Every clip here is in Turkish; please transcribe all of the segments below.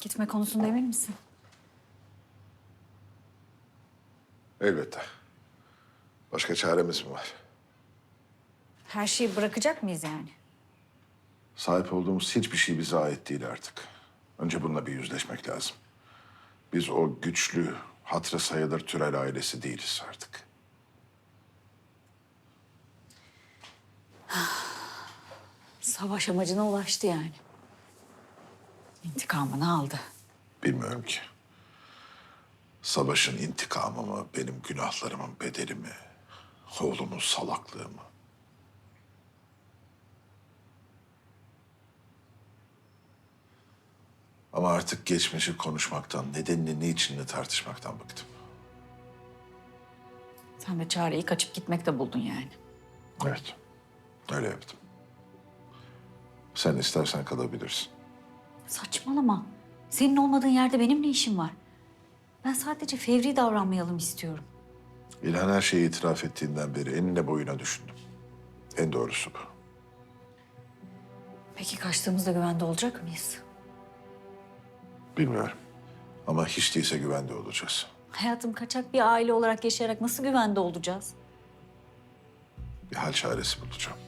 Gitme konusunda emin misin? Elbette. Başka çaremiz mi var? Her şeyi bırakacak mıyız yani? Sahip olduğumuz hiçbir şey bize ait değil artık. Önce bununla bir yüzleşmek lazım. Biz o güçlü, hatırı sayılır Türel ailesi değiliz artık. Savaş amacına ulaştı yani. İntikamını aldı. Bilmiyorum ki. Savaşın intikamı mı, benim günahlarımın bedeli mi, oğlumun salaklığı mı? Ama artık geçmişi konuşmaktan, nedenini, niçinini tartışmaktan bıktım. Sen de çareyi kaçıp gitmekte buldun yani. Evet, öyle yaptım. Sen istersen kalabilirsin. Saçmalama. Senin olmadığın yerde benim ne işim var? Ben sadece fevri davranmayalım istiyorum. İlhan her şeyi itiraf ettiğinden beri enine boyuna düşündüm. En doğrusu bu. Peki kaçtığımızda güvende olacak mıyız? Bilmiyorum. Ama hiç değilse güvende olacağız. Hayatım kaçak bir aile olarak yaşayarak nasıl güvende olacağız? Bir hal çaresi bulacağım.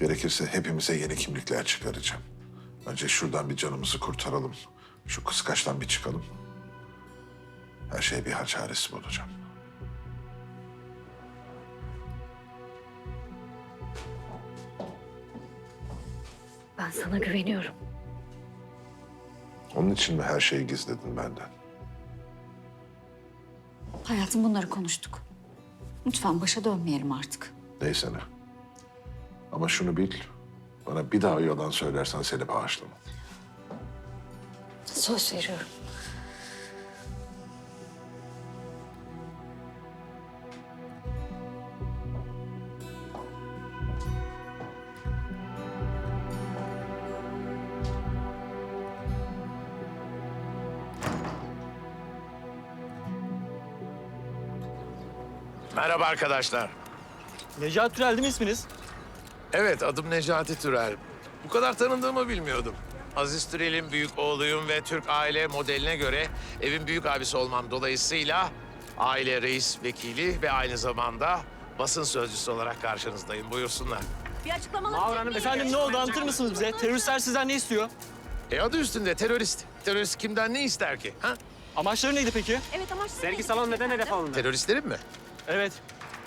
Gerekirse hepimize yeni kimlikler çıkaracağım. Önce şuradan bir canımızı kurtaralım. Şu kıskaçtan bir çıkalım. Her şeye bir hal çaresi bulacağım. Ben sana güveniyorum. Onun için mi her şeyi gizledin benden? Hayatım bunları konuştuk. Lütfen başa dönmeyelim artık. Neyse ne. Ama şunu bil. Bana bir daha yalan söylersen seni bağışlamam. Söz veriyorum. Merhaba arkadaşlar. Necat Türel değil mi isminiz? Evet, adım Necati Türel. Bu kadar tanındığımı bilmiyordum. Aziz Türel'in büyük oğluyum ve Türk aile modeline göre evin büyük abisi olmam dolayısıyla aile reis vekili ve aynı zamanda basın sözcüsü olarak karşınızdayım. Buyursunlar. Bir açıklamalar Mağur Hanım, efendim ne oldu anlatır mısınız bize? Teröristler sizden ne istiyor? E adı üstünde terörist. Terörist kimden ne ister ki? Ha? Amaçları neydi peki? Evet ama Sergi salon neden hedef alındı? Teröristlerin mi? Evet.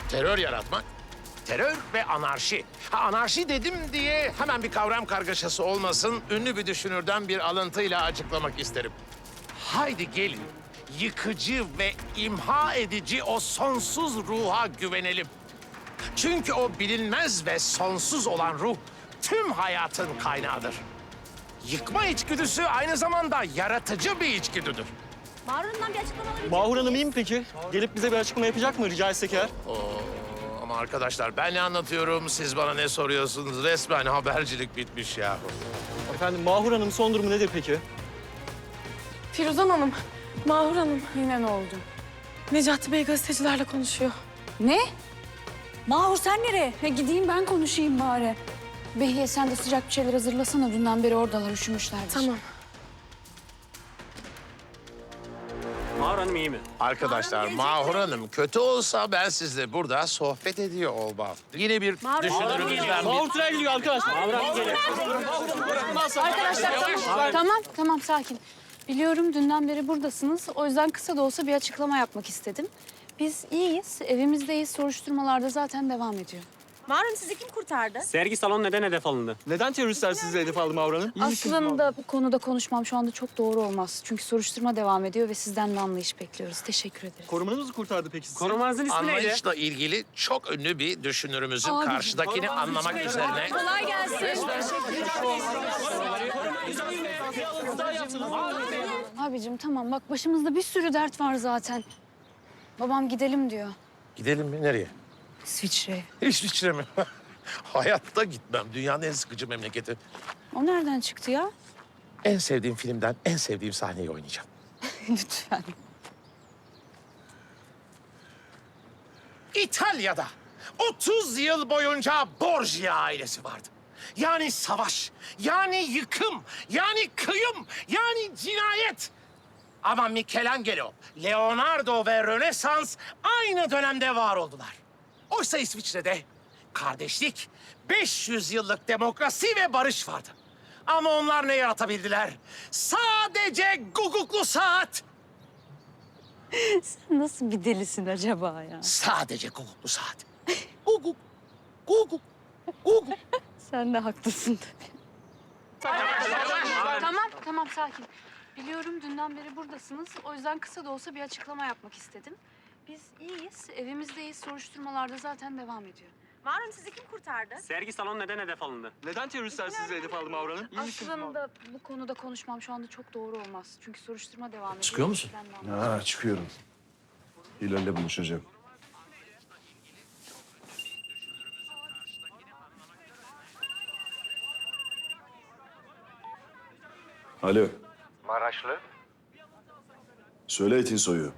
Terör yaratmak. Terör ve anarşi. Ha, anarşi dedim diye hemen bir kavram kargaşası olmasın. Ünlü bir düşünürden bir alıntıyla açıklamak isterim. Haydi gelin yıkıcı ve imha edici o sonsuz ruha güvenelim. Çünkü o bilinmez ve sonsuz olan ruh tüm hayatın kaynağıdır. Yıkma içgüdüsü aynı zamanda yaratıcı bir içgüdüdür. Mağrur'dan bir açıklama alabilir Mahur Hanım iyi mi peki? Gelip bize bir açıklama yapacak mı rica etsek eğer? Ama arkadaşlar ben ne anlatıyorum, siz bana ne soruyorsunuz? Resmen habercilik bitmiş ya. Efendim Mahur Hanım son durumu nedir peki? Firuzan Hanım, Mahur Hanım yine ne oldu? Necati Bey gazetecilerle konuşuyor. Ne? Mahur sen nereye? Ha, gideyim ben konuşayım bari. Behiye sen de sıcak bir şeyler hazırlasana. Dünden beri oradalar üşümüşlerdir. Tamam. Mağur Hanım iyi mi? Arkadaşlar Mahur Hanım kötü olsa ben sizle burada sohbet ediyor olmam. Yine bir düşünürümüzden bir... Mahur Türel geliyor arkadaşlar. Mağur Hanım geliyor. Arkadaşlar tamam. tamam, tamam sakin. Biliyorum dünden beri buradasınız. O yüzden kısa da olsa bir açıklama yapmak istedim. Biz iyiyiz, evimizdeyiz. Soruşturmalarda zaten devam ediyor. Mağrur sizi kim kurtardı? Sergi salon neden hedef alındı? Neden teröristler sizi hedef aldı Mahur Hanım? Aslında bu konuda konuşmam şu anda çok doğru olmaz. Çünkü soruşturma devam ediyor ve sizden de anlayış bekliyoruz. Teşekkür ederiz. Korumanız mı kurtardı peki sizi? Korumanızın ismi neydi? Anlayışla ilgili çok ünlü bir düşünürümüzün Abicim, karşıdakini anlamak üzerine... Kolay gelsin. Abicim tamam bak başımızda bir sürü dert var zaten. Babam gidelim diyor. Gidelim mi? Nereye? İsviçre'ye. İsviçre mi? Hayatta gitmem. Dünyanın en sıkıcı memleketi. O nereden çıktı ya? En sevdiğim filmden en sevdiğim sahneyi oynayacağım. Lütfen. İtalya'da 30 yıl boyunca Borgia ailesi vardı. Yani savaş, yani yıkım, yani kıyım, yani cinayet. Ama Michelangelo, Leonardo ve Rönesans aynı dönemde var oldular. Oysa İsviçre'de kardeşlik, 500 yıllık demokrasi ve barış vardı. Ama onlar ne yaratabildiler? Sadece guguklu saat. Nasıl bir delisin acaba ya? Sadece guguklu saat. Guguk, guguk, guguk. Sen de haklısın Tamam, tamam sakin. Biliyorum dünden beri buradasınız. O yüzden kısa da olsa bir açıklama yapmak istedim. Biz iyiyiz, evimizdeyiz. Soruşturmalarda zaten devam ediyor. Mağaranın sizi kim kurtardı? Sergi salonu neden hedef alındı? Neden teröristler sizi hedef aldı Mağrur Hanım? Aslında bu konuda konuşmam şu anda çok doğru olmaz. Çünkü soruşturma devam ediyor. Çıkıyor musun? Ben de. Ha çıkıyorum. Hilal'le buluşacağım. Alo. Maraşlı. Söyle Etin Soy'u.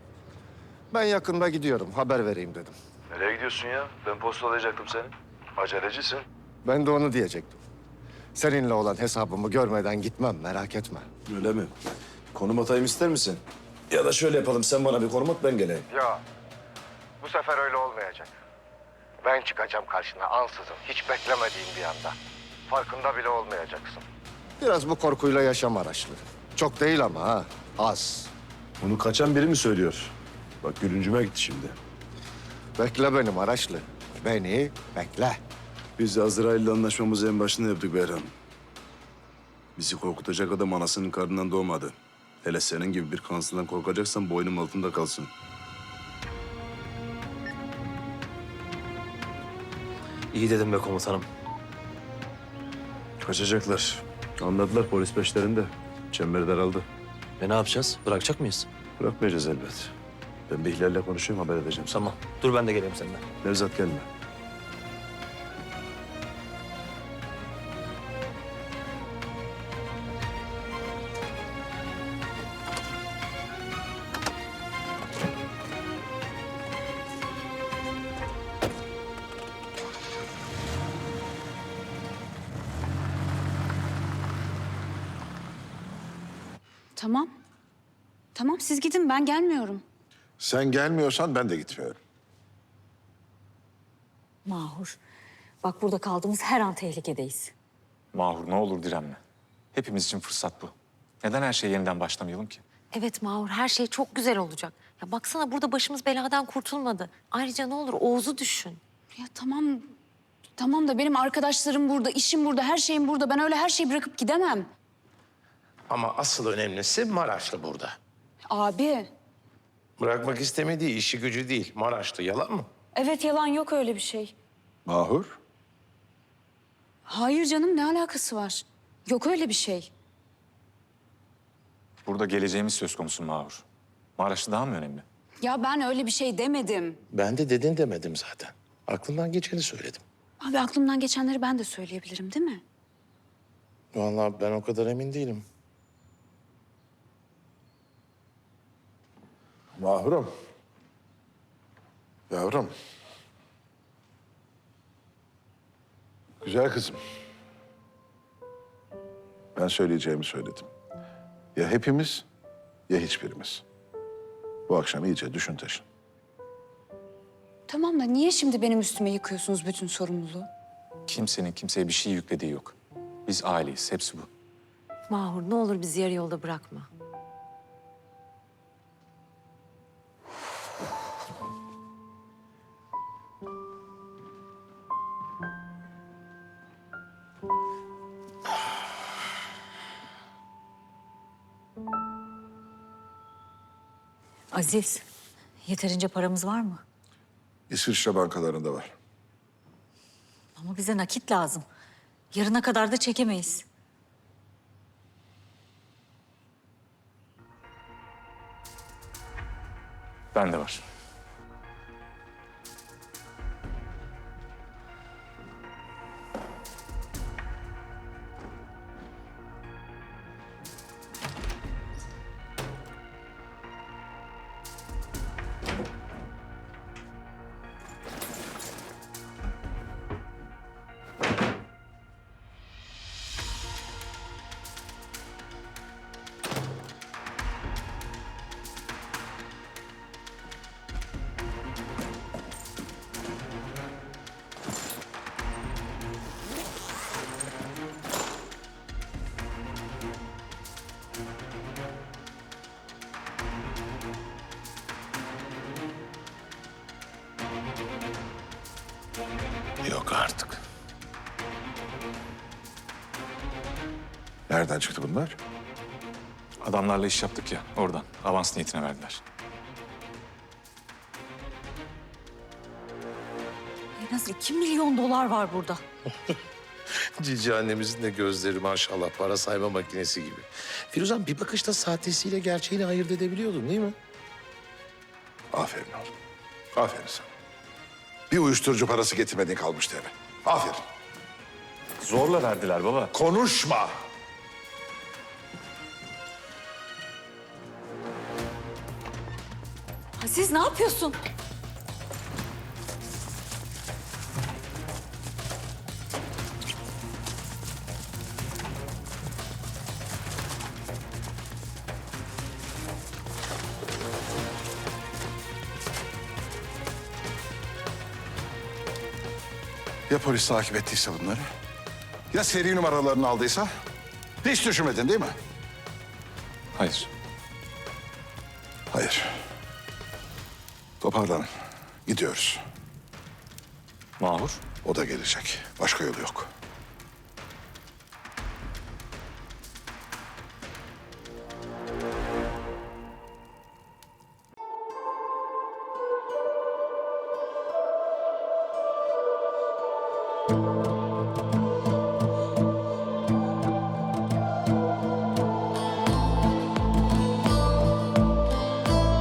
Ben yakında gidiyorum. Haber vereyim dedim. Nereye gidiyorsun ya? Ben postalayacaktım seni. Acelecisin. Ben de onu diyecektim. Seninle olan hesabımı görmeden gitmem merak etme. Öyle mi? Konum atayım ister misin? Ya da şöyle yapalım sen bana bir konum at ben geleyim. Ya bu sefer öyle olmayacak. Ben çıkacağım karşına ansızın. Hiç beklemediğin bir anda. Farkında bile olmayacaksın. Biraz bu korkuyla yaşa Maraşlı. Çok değil ama ha. Az. Bunu kaçan biri mi söylüyor? Bak gülüncüme gitti şimdi. Bekle beni Maraşlı. Beni bekle. Biz Azrail'le anlaşmamızı en başında yaptık Behram. Bizi korkutacak adam anasının karnından doğmadı. Hele senin gibi bir kansından korkacaksan boynum altında kalsın. İyi dedim be komutanım. Kaçacaklar. Anladılar polis peşlerinde. Çember daraldı. E ne yapacağız? Bırakacak mıyız? Bırakmayacağız elbet. Ben bir Hilal'le konuşuyorum haber edeceğim. Tamam. Dur ben de geleyim seninle. Nevzat gelme. Tamam. Tamam siz gidin ben gelmiyorum. Sen gelmiyorsan ben de gitmiyorum. Mahur. Bak burada kaldığımız her an tehlikedeyiz. Mahur ne olur direnme. Hepimiz için fırsat bu. Neden her şey yeniden başlamayalım ki? Evet Mahur her şey çok güzel olacak. Ya baksana burada başımız beladan kurtulmadı. Ayrıca ne olur Oğuz'u düşün. Ya tamam. Tamam da benim arkadaşlarım burada, işim burada, her şeyim burada. Ben öyle her şeyi bırakıp gidemem. Ama asıl önemlisi Maraşlı burada. Abi. Bırakmak istemediği işi gücü değil. Maraşlı yalan mı? Evet yalan yok öyle bir şey. Mahur. Hayır canım ne alakası var? Yok öyle bir şey. Burada geleceğimiz söz konusu Mahur. Maraşlı daha mı önemli? Ya ben öyle bir şey demedim. Ben de dedin demedim zaten. Aklımdan geçeni söyledim. Abi aklımdan geçenleri ben de söyleyebilirim değil mi? Vallahi ben o kadar emin değilim. Mahurum. Yavrum. Güzel kızım. Ben söyleyeceğimi söyledim. Ya hepimiz ya hiçbirimiz. Bu akşam iyice düşün taşın. Tamam da niye şimdi benim üstüme yıkıyorsunuz bütün sorumluluğu? Kimsenin kimseye bir şey yüklediği yok. Biz aileyiz. Hepsi bu. Mahur ne olur bizi yarı yolda bırakma. Aziz, yeterince paramız var mı? İsviçre bankalarında var. Ama bize nakit lazım. Yarına kadar da çekemeyiz. Bende var. Yok artık. Nereden çıktı bunlar? Adamlarla iş yaptık ya oradan. Avans niyetine verdiler. En az iki milyon dolar var burada. Cici annemizin de gözleri maşallah para sayma makinesi gibi. Firuzan bir bakışta sahtesiyle gerçeğini ayırt edebiliyordun değil mi? Aferin oğlum. Aferin sana. Bir uyuşturucu parası getirmedin kalmıştı eve. Aferin. Zorla verdiler baba. Konuşma. Aziz ne yapıyorsun? Ya polis takip ettiyse bunları? Ya seri numaralarını aldıysa? Hiç düşünmedin değil mi? Hayır. Hayır. Toparlanın. Gidiyoruz. Mahur. O da gelecek. Başka yolu yok.